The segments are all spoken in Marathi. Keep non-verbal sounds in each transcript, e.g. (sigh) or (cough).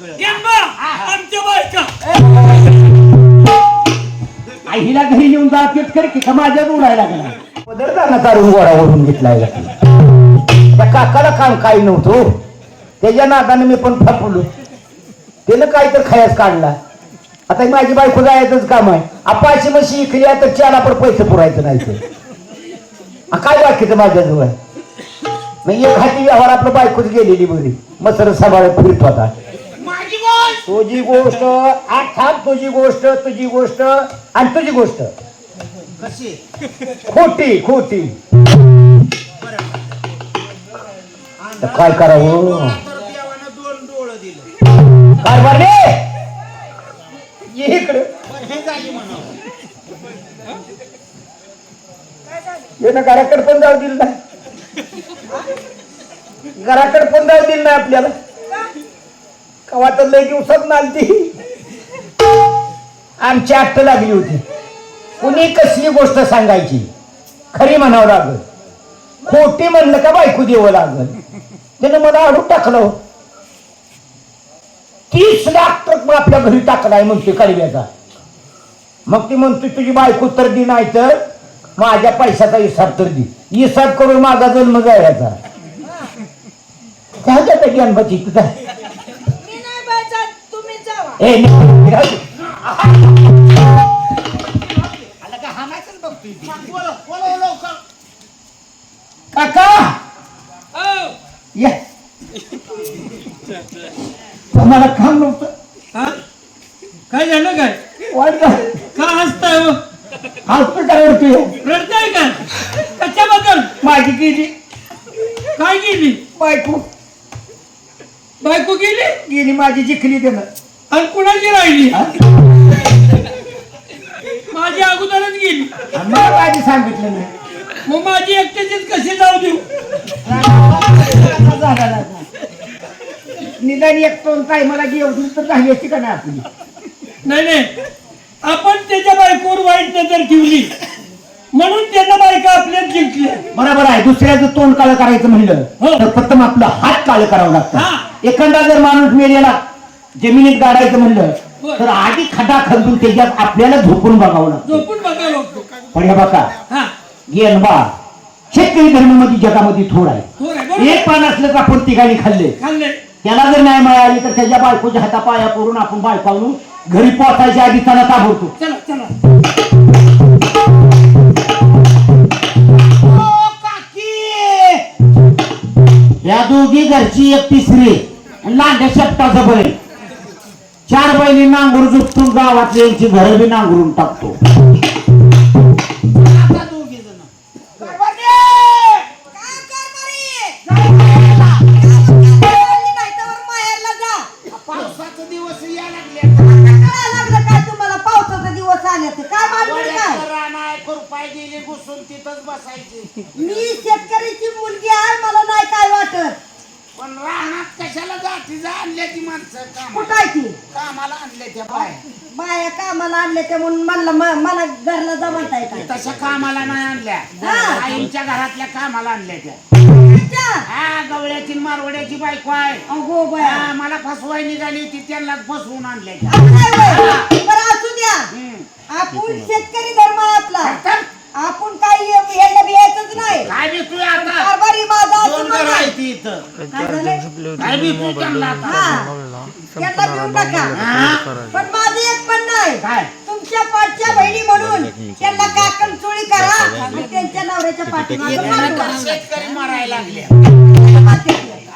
गेंबा, आमच्या बायका. आई घरी येऊन जातेच कर की का माझ्याच उडायला लागला. पदरदाना काढून गोळा घेतलाय त्या काकाला काम काही नव्हतं हो. त्याच्या नादाने मी पण फापलो त्यानं काय तर खायच काढला. आता माझी बायको जायचंच काम आहे. अपाशी मशी इकली आहे तर चार पण पैसे पुरायचं नाही तर काय बाकीचं माझ्याजवळ? मग एक हाती व्यवहार आपलं बायकोच गेलेली बरी. मसर सांभाळ फिरत होता तुझी गोष्ट आठात तुझी गोष्ट तुझी गोष्ट आणि तुझी गोष्ट. कशी? खोटी खोटी. तर काय करावं? तर देवानं दोन डोळं दिलं. काय भरले? ये इकडे. बरं, हे झाली म्हणून ये ना घराकडे पण जाऊ दिल नाही. घराकडे पण जाऊ दिल नाही आपल्याला. कवा तर लय दिवसात नालती. आमची आठ लागली होती. कुणी कसली गोष्ट सांगायची? खरी म्हणावं लागल. खोटी म्हणलं का बायको देवं लागल? त्यानं मला आडून टाकलं. तीस लाख ट्रक आपल्या घरी टाकलाय म्हणते कडव्याचा मग ती म्हणतो तुझी बायको तर दी नाही तर माझ्या पैशाचा हिसाब तर दी. हिसाब करून माझा जन्म जायचा काय जातं ज्ञानबाची तुझा मी नाही बायचात तुम्ही जावा ए नाही, राहू दे. आला का हाणायचं बघतोय ती. बोलो बोलो लवकर काका! या. तुम्हाला काम नव्हतं. हा? काय झालं काय? वाईट झालं. का हसताय हो? हॉस्पिटलवरती. रडताय का? कशाबद्दल? माझी गेली. काय गेली? बायको. बायको गेली? गेली माझी जिखली त्यानं आणि कुणाची राहिली? माझी अगोदरच गेली. मला आधी सांगितलं नाही? मग माझी एकट्याचीच कशी जाऊ देऊ? झाला झाला. निदान एक दोन काय मला घेऊन तर झाली असती का नाही आपली? नाही नाही. आपण त्याच्या बायकोवर वाईट नजर ठेवली. म्हणून त्याच्या बायका आपल्यात जिंकल्या. बरोबर आहे. दुसऱ्याचं तोंड काळ करायचं म्हणलं हो. तर प्रथम आपलं हात काळ करावं हा. लागतं एखादा जर माणूस मेलेला जमिनीत गाडायचं म्हणलं. तर आधी खड्डा खंदून त्याच्यात आपल्याला झोपून बघावं लागतं. झोपून पण हे बघा हा. गेन बा शेतकरी धर्मामध्ये जगामध्ये थोड आहे. थोर आहे बरोबर. एक पान असलं तर आपण तिघांनी खाल्ले. खाल्ले. त्याला जर नाही मिळाली तर त्याच्या बायकोच्या हातापाया पडून आपण बायकावून घरी पोहोचायच्या आधी त्याला ताबडतो चला चला. ओ काकी! या दोघी घरची एक तिसरी. आणि लांड्या शेपटाचं बैल. चार बैली नांगूर जुपटून गावातले यांची घरं बी नांगरून टाकतो. आता दोघी जण. पावसाचे दिवस या लागले. काय खुरपाय गेली घुसून तिथंच बसायची? मी शेतकऱ्याची मुलगी आहे मला नाही काय वाटत पण रानात आणल्या ती माणसं कुठं कामाला आहे ती? कामाला आणल्या त्या बाय. बाया कामाला आणले ते म्हणून म्हणलं म- मला घरला जमताय काय तशा कामाला नाही आणल्या. हा. आईच्या घरातल्या कामाला आणल्या त्या. हा गवळ्याची मारवड्याची बायको आहे. अगो बया. हा, मला फसवाय निघाली होती त्यांना फसवून आणल्या त्या. असं काय होय? बरं असू द्या हम्म. आपण शेतकरी धर्म आहे आपला. तर आपण काही ह्याला बियायचंच नाही काय भेटतोय आता कारभारी माझा दोन असून घर बघा. आहे ती इथं काय झालंय? काय भेटतोय त्यांना आता हा त्यांना देऊन टाका? पण माझं एक पण नाही काय तुमच्या पाठच्या बहिणी म्हणून त्यांना काकण चोळी करा आणि त्यांच्या नवऱ्याच्या पाठीमागं येताना तर पाठवा. शेतकरी मारायला लागले.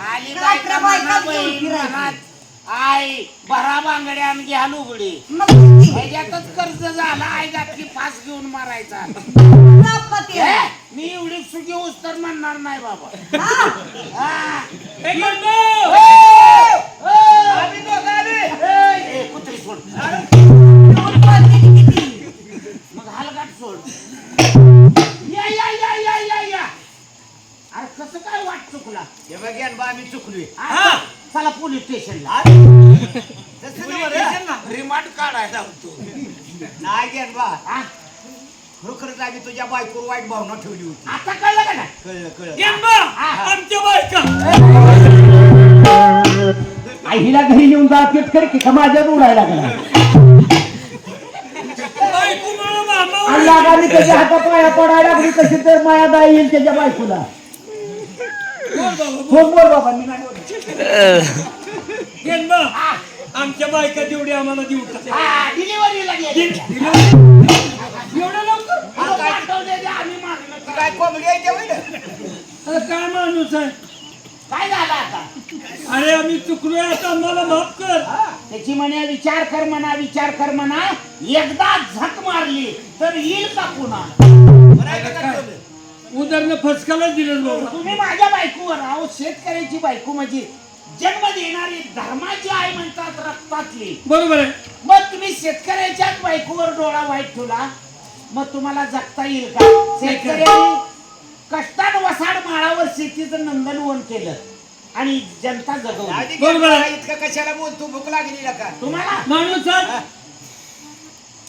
आली रात्र बायका बायका म्हणा घेऊन बहीण फिरायची. म्हणा, आई भरा बांगड्या आणि घ्या लुगडी मग किती? ह्याच्यातच कर्ज झाला आई घातली फास घेऊन मारायचा होऊस तर म्हणणार नाही बाबा. हा? हा. हे करतो. आम्ही दोघं आले. ए, ए, कुत्री सोड. दोन पातेली किती? मग हलगाट सोड. या या या या या या. अरे कसं काय वाट चुकला? हे बघ बा आम्ही चुकलोय. हा, चला पोलीस स्टेशनला. रिमांड काढायला होतो. नाही घेन बा. हा? खरोखरच आम्ही तुझ्या बायकोवर वाईट भावना ठेवली होती. आता कळलं का नाही? कळलं कळलं. आमच्या बायका. आईला घरी येऊन जा पीठ कर की का माझ्याच उडायला लागला? आणि लागाने त्याच्या हातात पाया पडायला लागली कशी तर माया दाई येईल त्याच्या बायकोला. बोल बाबा बोल. बोल बाबा मी नाही बोलत. घेन बा आमच्या बायका तेवढी आम्हाला देऊ टाक. हा, डिलिव्हरीला गेली. एवढं लवकर अहो, पाठवले ते आम्ही मागणं आहे? अरे काय माणूस आहे? काय झालं आता? अरे आम्ही चुकलोय आता आम्हाला माफ कर. त्याची म्हणे विचार कर म्हणा विचार कर म्हणा. एकदा झक मारली तर येईल का पुन्हा? का ठेवलं? उदाहरण फसकालाच दिलं बाबा. तुम्ही माझ्या बायकोवर अहो शेतकऱ्याची बायको म्हणजे जन्म देणारी धर्माची आई म्हणतात रक्तातली. बरोबर आहे. मग तुम्ही शेतकऱ्याच्याच बायकोवर डोळा वाईट ठेवला? मग तुम्हाला जगता येईल का? शेतकऱ्यांनी कष्टान वसाड माळावर शेतीचं नंदनवन केलं. आणि जनता जगवली. आधी. गेला, इतकं कशाला बोलतो? भूक लागली ना का तुम्हाला? माणूस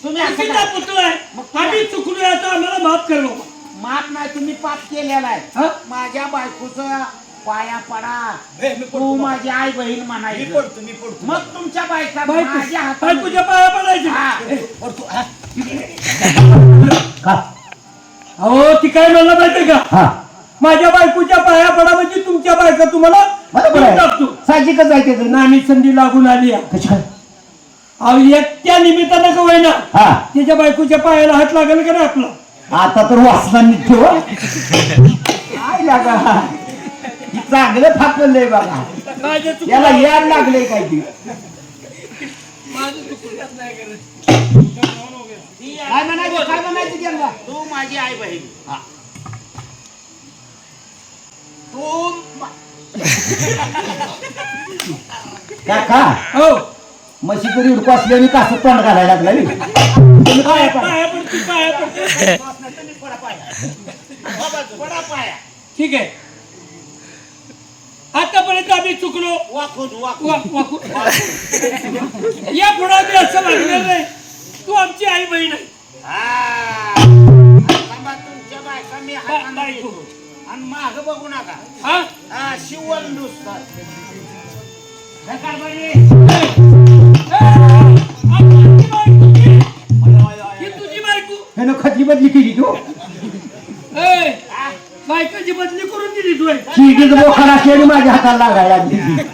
तुम्ही असं चुकीचा? पुतळा आहे आम्ही चुकलोय आता आम्हाला माफ कर बाबा. माफ नाही तुम्ही पाप केलेला आहे. हा? माझ्या बायकोचं पाया पडा. हे, मी तू पडतो. माझी आई बहीण मी म्हणायचं पडतो मी पडतो मग तुमच्या बायका बायको माझ्या हातात बायकोच्या पाया पडायचे. पडतो. हा. (laughs) का अहो ती काय म्हणलं माहितीये का? हा. माझ्या बायकोच्या पाया पडा म्हणजे तुमच्या बायका तुम्हाला बरोबर आहे. टाकतो. साहजिकच आहे संधी लागून आली आहे. कशा अहो एक त्या निमित्तानं का होईना? हा. त्याच्या बायकोच्या पायाला हात लागेल का नाही आपला? आता तर ठेव हं. काय लागा? ही चांगलं बघा माझ्या चुक- याला याड लागलंय काय ती माझं चुकलं नाही करत. ती काय म्हणायचं काय म्हणायचं त्यांना तू माझी आई बहीण तू मा- काका हो. असल्याने तोंड घालायला लागला रे. तुम्ही काय पण पाया पडतो पाया पडतो. तुम्ही पडा पाया बाबा, पडा पाया ठीक आहे. आतापर्यंत आम्ही चुकलो. वाकून वाकून. वा- वाकू- या पुढे आम्ही असं वागणार नाही. तू आमची आई बहीण आहे. हा. माग बघू नका. हा? हा शिवण नुसतं. ह्यानं खतली बदली केली तू. ए, बायकोची बदली करून दिली तू. शिडीच बोखाड असल्याने माझ्या हाताला लागायला लागली. ती.